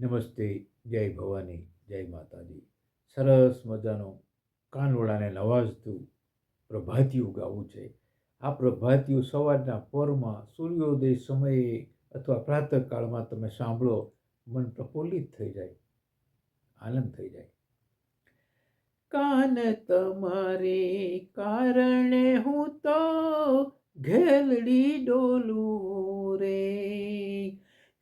નમસ્તે, જય ભવાની, જય માતાજી. સરસ મજાનું કાનવડાને નવાજતું પ્રભાતિયું ગાવું છે. આ પ્રભાતિયું સવારના પરમાં સૂર્યોદય સમયે અથવા પ્રાતઃકાળમાં તમે સાંભળો, મન પ્રફુલ્લિત થઈ જાય, આનંદ થઈ જાય. કાન તમારે કારણે હું તો ઘેલડી ડોલું રે.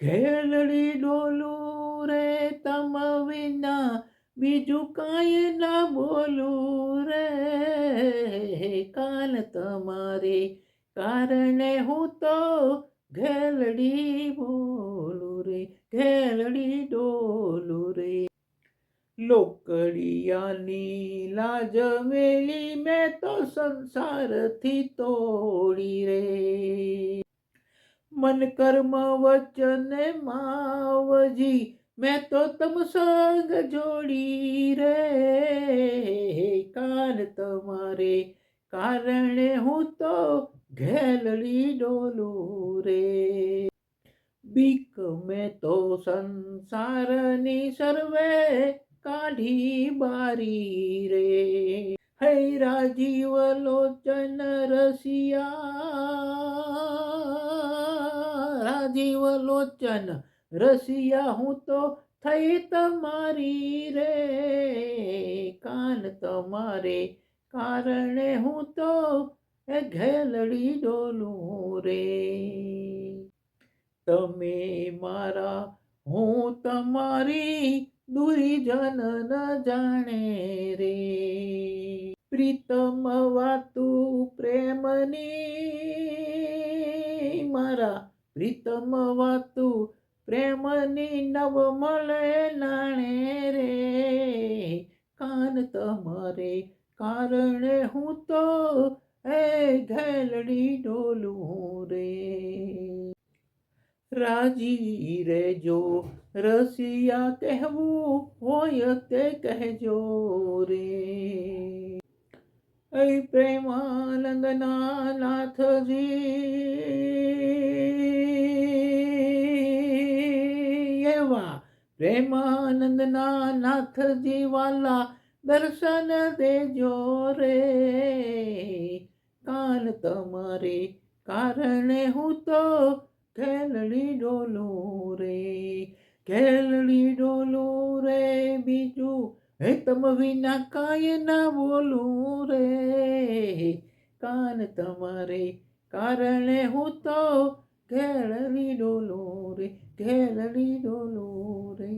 ઘેલડી ડોલું રે તમ વિના બીજું કાંઈ ના બોલું રે કાલ તમારે કારણે હું તો ઘેલડી બોલું રે ઘેલડી ડોલું રે લોકડિયાની લાજ મેલી મેં તો સંસારથી તોડી રે. મન કર્મ વચન માવજી મેં તો તમ સંગ જોડી રે. કાન તમારે કારણે હું તો ઘેલડી ડોલું રે. બીક મેં તો સંસારની સર્વે કાઢી બારી રે. હે રાજીવ લોચન રસિયા. રાજીવ લોચન રસિયા હું તો થઈ તમારી રે, કાન તમારે કારણે હું તો એ ઘેલડી ડોલું રે. તમે મારા, હું તમારી દૂરી જન ન જાણે રે. પ્રીતમ વાતું પ્રેમની, મારા પ્રીતમ વાતું પ્રેમની નવમલ લાણે રે. કાન તમારે કારણે હું તો એ ઘેલડી ડોલું રે. રાજી રેજો રસિયા કહેવું હોય તે કહેજો રે. એ પ્રેમાનંદના નાથજી. એવા પ્રેમાનંદના નાથજી વાલા દર્શન દેજો રે. કાન તમારે કારણે હું તો ખેલડી ડોલું રે. ખેલડી ડોલું રે, બીજું હે તમ વિના કાંઈ ના બોલું રે. કાન તમારે કારણે હું તો ખેલડી ડોલું રે ઘેલડી ડોલું રે.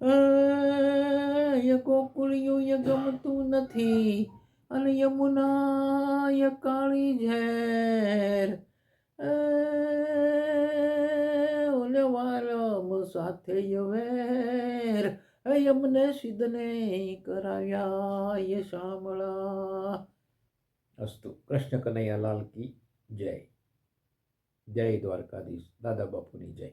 અય ગોકુળિયું ય ગમતું નથી, અને યમુના કાળી ઝેર. ઓલે વાલમ સાથે યવેર યમને સિદ્ધને કરાવ્યા ય સાંભળા અસ્તુ, કૃષ્ણ કનૈયા લાલ કી જય. જય દ્વારકાધીશ. દાદા બાપુની જય.